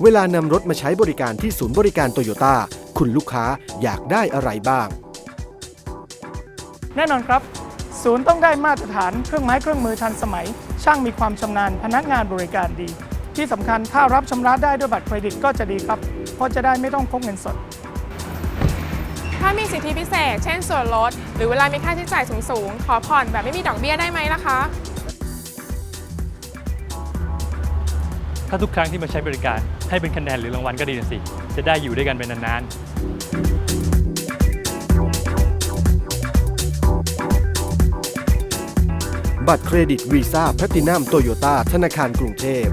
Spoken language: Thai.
เวลานำรถมาใช้บริการที่ศูนย์บริการโตโยต้าคุณลูกค้าอยากได้อะไรบ้าง แน่นอนครับ ศูนย์ต้องได้มาตรฐานเครื่องไม้เครื่องมือทันสมัย ช่างมีความชำนาญพนักงานบริการดี ที่สำคัญถ้ารับชำระได้ด้วยบัตรเครดิตก็จะดีครับ เพราะจะได้ไม่ต้องพกเงินสด ถ้ามีสิทธิพิเศษ เช่นส่วนลด หรือเวลามีค่าใช้จ่ายสูงๆ ขอผ่อนแบบไม่มีดอกเบี้ยได้ไหมล่ะคะ ถ้าทุกครั้งที่มาใช้บริการ ให้เป็นคะแนนหรือรางวัลก็ดีนะสิ จะได้อยู่ด้วยกันเป็นนานๆบัตรเครดิตวีซ่าแพลตินัมโตโยต้าธนาคารกรุงเทพ